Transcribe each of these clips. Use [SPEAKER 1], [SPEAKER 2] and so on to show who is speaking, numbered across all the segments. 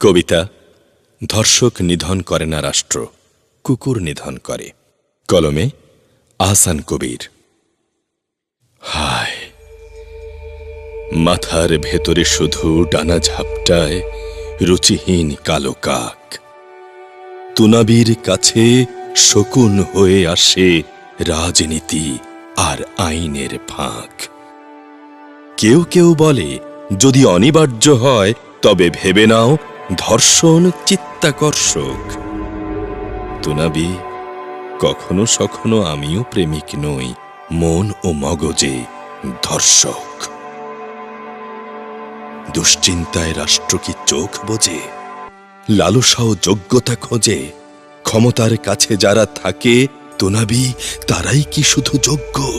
[SPEAKER 1] কবিতা, ধর্ষক নিধন করে না রাষ্ট্র, কুকুর নিধন করে। কলমে, আহসান কবির। হায়, মাথার ভেতরে শুধু ডানা ঝাপটায় রুচিহীন কালো কাক। তুনাবির কাছে শকুন হয়ে আসে রাজনীতি আর আইনের ফাঁক। কেউ কেউ বলে, যদি অনিবার্য হয়, তবে ভেবে নাও ধর্ষণ চিত্তাকর্ষক। তুনাবি, কখনো সখনো আমিও প্রেমিক নই, মন ও মগজে ধর্ষক। দুশ্চিন্তায় রাষ্ট্র কি চোখ বোঝে? লালসা ও যোগ্যতা খোঁজে? ক্ষমতার কাছে যারা থাকে, তোনাবি, তারাই কি শুধু যোগ্য?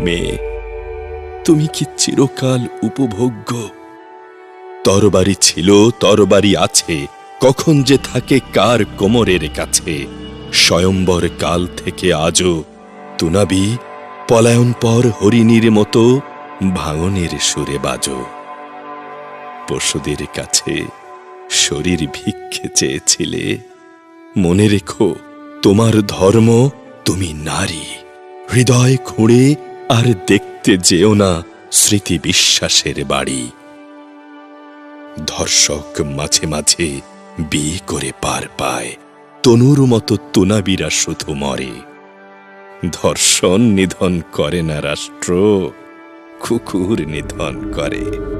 [SPEAKER 1] মেয়ে, তুমি কি চিরকাল উপভোগ্য? তরবারি ছিল, তরবারি আছে। কখন যে থাকে কার কোমরের কাছে। স্বয়ম্বর কাল থেকে আজও তুনাবি পলায়ন পর হরিণীর মতো ভাঙনের সুরে বাজো। পশুদের কাছে শরীর ভিক্ষে চেয়েছিলে। মনে রেখো, তোমার ধর্ম তুমি নারী। হৃদয় খুঁড়ে আর দেখতে যেও না স্মৃতি বিশ্বাসের বাড়ি। ধর্ষক মাঝে মাঝে বিয়ে করে পার পায়। তনুর মতো তুনাবিরা শুধু মরে। ধর্ষণ নিধন করে না রাষ্ট্র, কুকুর নিধন করে।